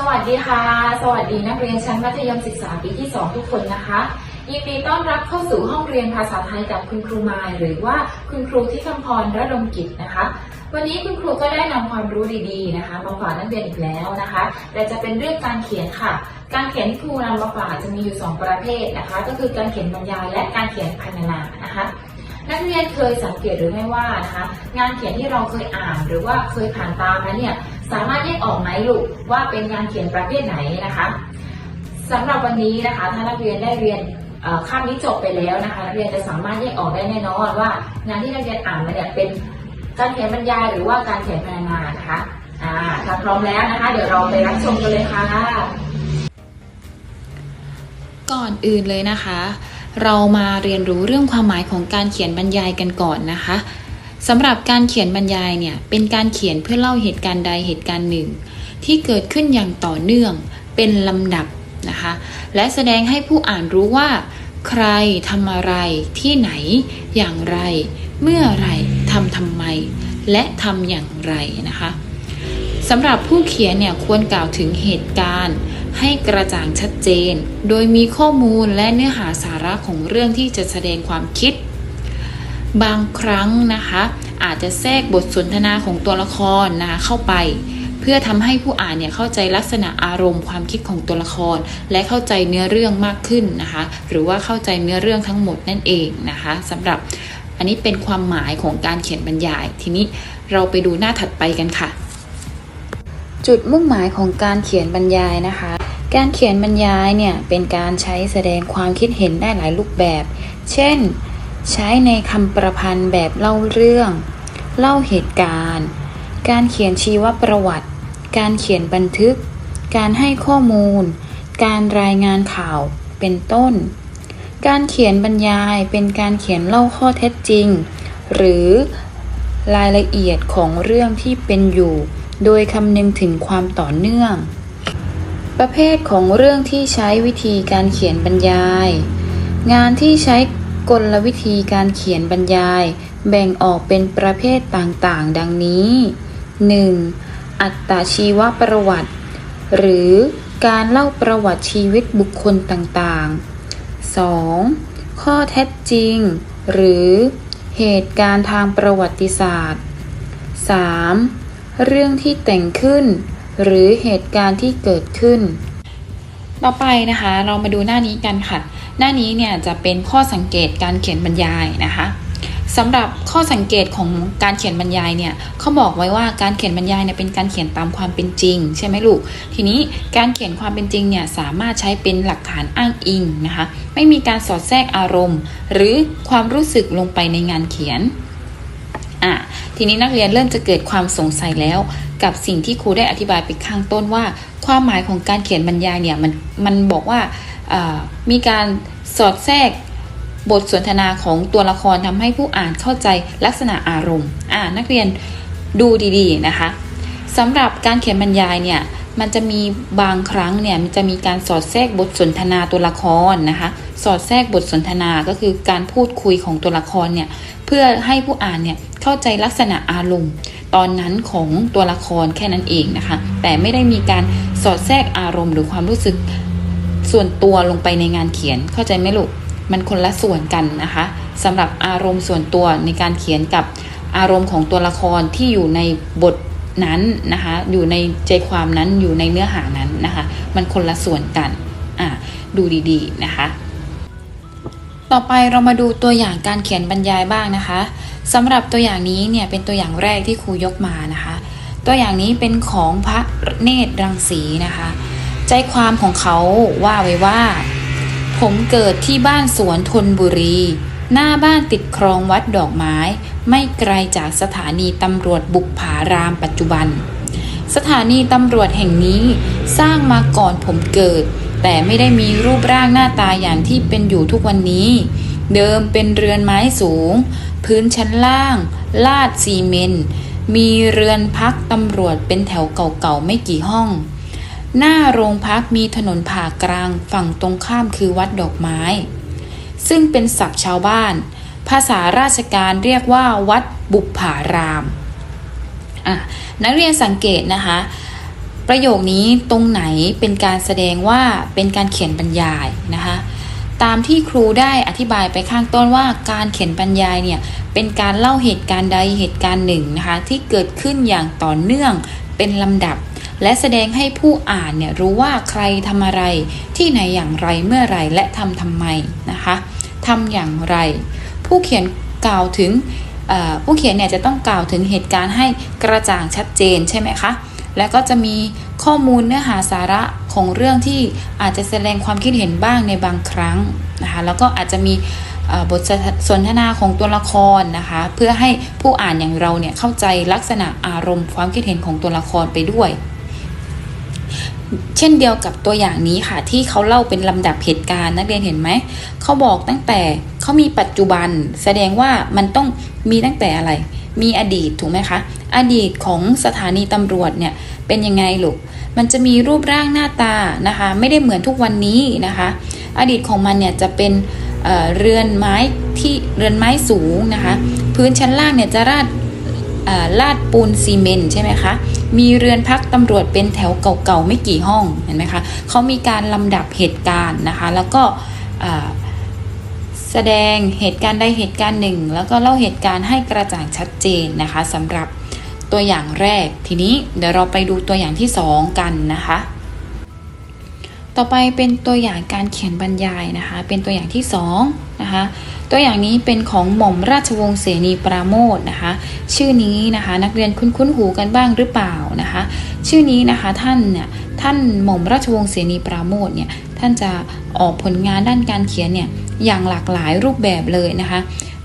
สวัสดีค่ะ สวัสดีนักเรียนชั้นมัธยมศึกษาปีที่ 2 ทุกคนนะคะ ยินดีต้อนรับเข้าสู่ห้องเรียนภาษาไทยกับคุณครูมาย หรือว่าคุณครูที่คำพรระดมกิจนะคะ วันนี้คุณครูก็ได้นำความรู้ดีๆนะคะมาฝากนักเรียนอีกแล้วนะคะ แต่จะเป็นเรื่องการเขียนค่ะ การเขียนที่ครูนำมาฝากจะมีอยู่ 2 ประเภทนะคะ ก็คือการเขียนบรรยายและการเขียนพรรณนานะคะนักเรียนเคยสังเกตหรือไม่ว่านะคะงานเขียนที่เราเคยอ่านหรือว่าเคยผ่านตามมาเนี่ย สามารถแยกออกไหมลูกว่าเป็นงานเขียนประเภทไหนนะคะสำหรับวันนี้นะคะ ถ้านักเรียนได้เรียนเอ่อคาบนี้จบไปแล้วนะคะนักเรียนจะสามารถแยกออกได้แน่นอนว่า งานที่นักเรียนอ่านมาเนี่ยเป็นการเขียนบรรยายหรือว่าการเขียนพรรณนานะคะอ่าถ้าพร้อมแล้วนะคะ เดี๋ยวเราไปรับชมกันเลยค่ะ ก่อนอื่นเลยนะคะ เรามาเรียนรู้เรื่องความหมายของการเขียนบรรยายกันก่อนนะคะ สำหรับการเขียนบรรยายเนี่ยเป็นการเขียนเพื่อเล่าเหตุการณ์ใดเหตุการณ์หนึ่ง ที่เกิดขึ้นอย่างต่อเนื่องเป็นลำดับนะคะและแสดงให้ผู้อ่านรู้ว่า ใครทำอะไรที่ไหน อย่างไร เมื่อไรทำทำไม และทำอย่างไรนะคะสำหรับผู้เขียนเนี่ยควรกล่าวถึงเหตุการณ์ ให้กระจ่างชัดเจน โดยมีข้อมูลและเนื้อหาสาระของเรื่องที่จะแสดงความคิด บางครั้งนะคะ อาจจะแทรกบทสนทนาของตัวละครนะคะเข้าไป เพื่อทำให้ผู้อ่านเนี่ยเข้าใจลักษณะอารมณ์ความคิดของตัวละคร และเข้าใจเนื้อเรื่องมากขึ้นนะคะ หรือว่าเข้าใจเนื้อเรื่องทั้งหมดนั่นเองนะคะสำหรับอันนี้เป็นความหมายของการเขียนบรรยาย ทีนี้เราไปดูหน้าถัดไปกันค่ะ จุดมุ่งหมายของการเขียนบรรยายนะคะ การเขียนบรรยายเนี่ยเป็นการใช้แสดงความคิดเห็นได้หลายรูปแบบ เช่น ใช้ในคำประพันธ์แบบเล่าเรื่อง เล่าเหตุการณ์ การเขียนชีวประวัติ การเขียนบันทึก การให้ข้อมูล การรายงานข่าว เป็นต้น การเขียนบรรยายเป็นการเขียนเล่าข้อเท็จจริง หรือรายละเอียดของเรื่องที่เป็นอยู่ โดยคำนึงถึงความต่อเนื่อง ประเภทของเรื่องที่ใช้วิธีการเขียนบรรยาย งานที่ใช้ กลวิธีการเขียนบรรยาย แบ่งออกเป็นประเภทต่างๆ ดังนี้ 1. อัตชีวประวัติ หรือการเล่าประวัติชีวิตบุคคลต่างๆ 2. ข้อเท็จจริง หรือเหตุการณ์ทางประวัติศาสตร์ 3. เรื่องที่แต่งขึ้น หรือเหตุการณ์ที่เกิดขึ้น ต่อไปนะคะเรามาดูหน้านี้กันค่ะ หน้านี้เนี่ยจะเป็นข้อสังเกตการเขียนบรรยายนะคะสำหรับข้อสังเกตของการเขียนบรรยายเนี่ยเขาบอกไว้ว่าการเขียนบรรยายเนี่ยเป็นการเขียนตามความเป็นจริง ใช่ไหมลูก ทีนี้การเขียนความเป็นจริงเนี่ยสามารถใช้เป็นหลักฐานอ้างอิงนะคะ ไม่มีการสอดแทรกอารมณ์ หรือความรู้สึกลงไปในงานเขียนอะทีนี้นักเรียนเริ่มจะเกิดความสงสัยแล้ว กับสิ่งที่ครูได้อธิบายไปข้างต้นว่า ความหมายของการเขียนบรรยายเนี่ยมันมันบอกว่ามีการสอดแทรกบทสนทนาของตัวละครทำให้ผู้อ่านเข้าใจลักษณะอารมณ์อ่านักเรียนดูดีๆนะคะสำหรับการเขียนบรรยายเนี่ยมันจะมีบางครั้งเนี่ยมันจะมีการสอดแทรกบทสนทนาตัวละครนะคะสอดแทรกบทสนทนาก็คือการพูดคุยของตัวละครเนี่ยเพื่อให้ผู้อ่านเนี่ยเข้าใจลักษณะอารมณ์ ตอนนั้นของตัวละครแค่นั้นเองนะคะ แต่ไม่ได้มีการสอดแทรกอารมณ์หรือความรู้สึกส่วนตัวลงไปในงานเขียนเข้าใจไหมลูกมันคนละส่วนกันนะคะสำหรับอารมณ์ส่วนตัวในการเขียนกับอารมณ์ของตัวละครที่อยู่ในบทนั้นนะคะ อยู่ในใจความนั้นอยู่ในเนื้อหานั้นนะคะ มันคนละส่วนกัน อะ ดูดีๆนะคะ ต่อไปเรามาดูตัวอย่างการเขียนบรรยายบ้างนะคะสำหรับตัวอย่างนี้เนี่ยเป็นตัวอย่างแรกที่ครูยกมานะคะ ตัวอย่างนี้เป็นของพระเนตรรังสีนะคะ ใจความของเขาว่าไว้ว่า ผมเกิดที่บ้านสวนทนบุรี หน้าบ้านติดคลองวัดดอกไม้ ไม่ไกลจากสถานีตำรวจบุกผารามปัจจุบัน สถานีตำรวจแห่งนี้สร้างมาก่อนผมเกิด แต่ไม่ได้มีรูปร่างหน้าตาอย่างที่เป็นอยู่ทุกวันนี้ เดิมเป็นเรือนไม้สูง พื้นชั้นล่าง ลาดซีเมนต์มีเรือนพักตำรวจเป็นแถวเก่าๆไม่กี่ห้อง หน้าโรงพักมีถนนผ่ากลางฝั่งตรงข้ามคือวัดดอกไม้ ซึ่งเป็นศัพท์ชาวบ้าน ภาษาราชการเรียกว่าวัดบุปผาราม นักเรียนสังเกตนะคะ ประโยคนี้ตรงไหนเป็นการแสดงว่าเป็นการเขียนบรรยายนะคะตามที่ครูได้อธิบายไปข้างต้นว่าการเขียนบรรยายเนี่ยเป็นการเล่าเหตุการณ์ใดเหตุการณ์หนึ่งนะคะที่เกิดขึ้นอย่างต่อเนื่องเป็นลำดับ และแสดงให้ผู้อ่านเนี่ยรู้ว่าใครทำอะไรที่ไหนอย่างไรเมื่อไรและทำทำไมนะคะทำอย่างไร ผู้เขียนกล่าวถึงผู้เขียนเนี่ยจะต้องกล่าวถึงเหตุการณ์ให้กระจ่างชัดเจนใช่ไหมคะ แล้วก็จะมีข้อมูลเนื้อหาสาระของเรื่องที่อาจจะแสดงความคิดเห็นบ้างในบางครั้งนะคะแล้วก็อาจจะมีบทสนทนาของตัวละครนะคะ เพื่อให้ผู้อ่านอย่างเราเนี่ยเข้าใจลักษณะอารมณ์ความคิดเห็นของตัวละครไปด้วย เช่นเดียวกับตัวอย่างนี้ค่ะ ที่เขาเล่าเป็นลำดับเหตุการณ์นักเรียนเห็นไหม เขาบอกตั้งแต่เขามีปัจจุบัน แสดงว่ามันต้องมีตั้งแต่อะไร มีอดีตถูกไหมคะ อดีตของสถานีตำรวจเนี่ยเป็นยังไงลูก มันจะมีรูปร่างหน้าตานะคะ ไม่ได้เหมือนทุกวันนี้นะคะ อดีตของมันเนี่ยจะเป็นเเรือนไม้ที่เรือนไม้สูงนะคะ พื้นชั้นล่างเนี่ยจะราด ลาดปูนซีเมนต์ใช่ไหมคะ มีเรือนพักตำรวจเป็นแถวเก่าๆไม่กี่ห้องเห็นไหมคะเขามีการลำดับเหตุการณ์นะคะ แล้วก็แสดงเหตุการณ์ใดเหตุการณ์หนึ่ง แล้วก็เล่าเหตุการณ์ให้กระจ่างชัดเจนนะคะสำหรับตัวอย่างแรก ทีนี้เดี๋ยวเราไปดูตัวอย่างที่สองกันนะคะ ต่อไปเป็นตัวอย่างการเขียนบรรยายนะคะ เป็นตัวอย่างที่สองนะคะ ตัวอย่างนี้เป็นของหม่อมราชวงศ์เสนีปราโมทนะคะ ชื่อนี้นะคะนักเรียนคุ้นๆหูกันบ้างหรือเปล่านะคะ ชื่อนี้นะคะท่านเนี่ยท่านหม่อมราชวงศ์เสนีปราโมทเนี่ยท่านจะออกผลงานด้านการเขียนเนี่ยอย่างหลากหลายรูปแบบเลยนะคะ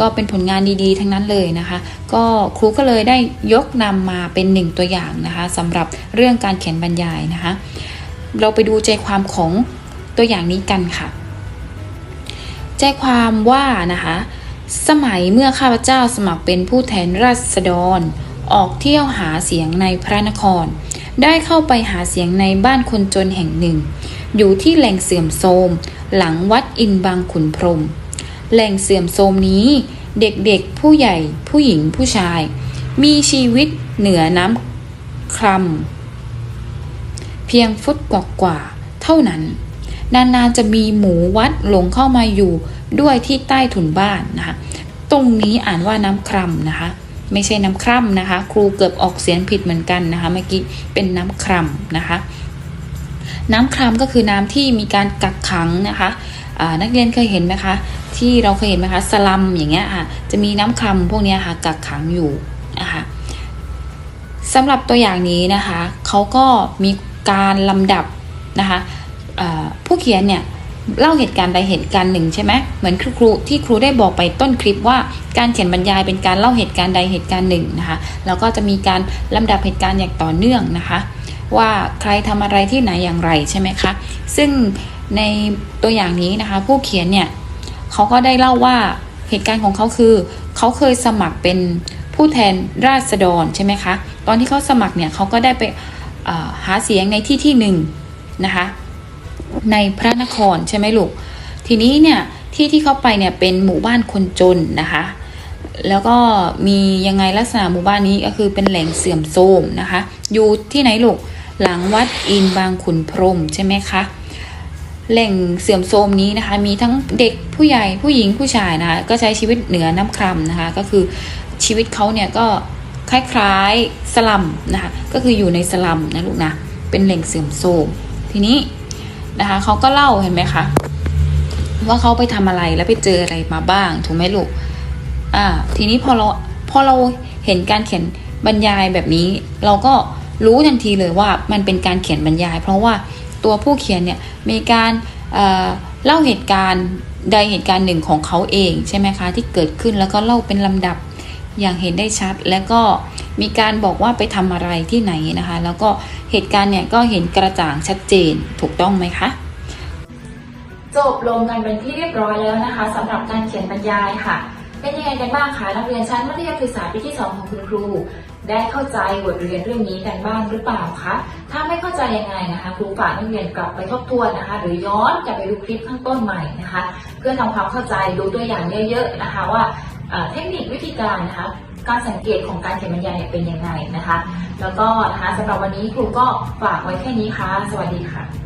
ก็เป็นผลงานดีๆ ทั้งนั้นเลยนะคะ ก็ครูก็เลยได้ยกนำมาเป็นหนึ่งตัวอย่างนะคะสำหรับเรื่องการเขียนบรรยายนะคะ เราไปดูใจความของตัวอย่างนี้กันค่ะ ใจความว่านะคะ สมัยเมื่อข้าพเจ้าสมัครเป็นผู้แทนราษฎร ออกเที่ยวหาเสียงในพระนคร ได้เข้าไปหาเสียงในบ้านคนจนแห่งหนึ่ง อยู่ที่แหล่งเสื่อมโทรมหลังวัดอินบางขุนพรหมแหล่งเสื่อมโทรมนี้เด็กๆ ผู้ใหญ่ ผู้หญิง ผู้ชาย มีชีวิตเหนือน้ำคลำ เพียงฟุตกว่าๆเท่านั้น นานๆจะมีหมูวัดหลงเข้ามาอยู่ด้วยที่ใต้ถุนบ้านนะคะ ตรงนี้อ่านว่าน้ำคร่ำนะคะ ไม่ใช่น้ำคร่ำนะคะ ครูเกือบออกเสียงผิดเหมือนกันนะคะเมื่อกี้เป็นน้ำคร่ำนะคะ น้ำคร่ำก็คือน้ำที่มีการกักขังนะคะนักเรียนเคยเห็นไหมคะ ที่เราเคยเห็นไหมคะสลัมอย่างเงี้ยค่ะจะมีน้ำคร่ำพวกเนี้ยค่ะกักขังอยู่นะคะสำหรับตัวอย่างนี้นะคะเขาก็มี การลำดับนะคะผู้เขียนเนี่ยเล่าเหตุการณ์ใดเหตุการณ์หนึ่งใช่ไหมเหมือนครูที่ครูได้บอกไปต้นคลิปว่าการเขียนบรรยายเป็นการเล่าเหตุการณ์ใดเหตุการณ์หนึ่งนะคะแล้วก็จะมีการลำดับเหตุการณ์อย่างต่อเนื่องนะคะ ว่าใครทำอะไรที่ไหนอย่างไรใช่ไหมคะซึ่งในตัวอย่างนี้นะคะผู้เขียนเนี่ยเขาก็ได้เล่าว่าเหตุการณ์ของเขาคือ เขาเคยสมัครเป็นผู้แทนราษฎรใช่ไหมคะตอนที่เขาสมัครเนี่ยเขาก็ได้ไป หาเสียงในที่ที่หนึ่งนะคะในพระนครใช่ไหมลูก ทีนี้เนี่ยที่ที่เขาไปเนี่ยเป็นหมู่บ้านคนจนนะคะ แล้วก็มียังไงลักษณะหมู่บ้านนี้ก็คือเป็นแหล่งเสื่อมโทรมนะคะ อยู่ที่ไหนลูกหลังวัดอินบางขุนพรหมใช่ไหมคะแหล่งเสื่อมโทรมนี้นะคะ มีทั้งเด็กผู้ใหญ่ผู้หญิงผู้ชายนะคะก็ใช้ชีวิตเหนือน้ำคร่ำนะคะ ก็คือชีวิตเขาเนี่ยก็ คล้ายๆสลัมนะคะก็คืออยู่ในสลัมนะลูกนะเป็นแหล่งเสื่อมโทรมทีนี้นะคะเขาก็เล่าเห็นไหมคะว่าเขาไปทำอะไรแล้วไปเจออะไรมาบ้างถูกไหมลูกอ่าทีนี้พอเราพอเราเห็นการเขียนบรรยายแบบนี้ เราก็รู้ทันทีเลยว่ามันเป็นการเขียนบรรยาย เพราะว่าตัวผู้เขียนเนี่ยมีการเเล่าเหตุการณ์ใดเหตุการณ์หนึ่งของเขาเองใช่ไหมคะที่เกิดขึ้นแล้วก็เล่าเป็นลำดับ อย่างเห็นได้ชัด และก็มีการบอกว่าไปทำอะไรที่ไหนนะคะ แล้วก็เหตุการณ์เนี่ยก็เห็นกระจ่างชัดเจนถูกต้องไหมคะจบลงกันเป็นที่เรียบร้อยแล้วนะคะสำหรับการเขียนบรรยายค่ะ เป็นยังไงกันบ้างคะนักเรียนชั้นมัธยมศึกษาปีที่ 2 ของคุณครู ได้เข้าใจบทเรียนเรื่องนี้กันบ้างหรือเปล่าคะถ้าไม่เข้าใจยังไงนะคะครูฝากนักเรียนกลับไปทบทวนนะคะ หรือย้อนกลับไปดูคลิปข้างต้นใหม่นะคะ เพื่อทำความเข้าใจดูตัวอย่างเยอะๆนะคะว่า เทคนิควิธีการนะคะการสังเกตของการเขียนบรรยายเนี่ยเป็นยังไงนะคะ แล้วก็นะคะสำหรับวันนี้ครูก็ฝากไว้แค่นี้ค่ะ สวัสดีค่ะ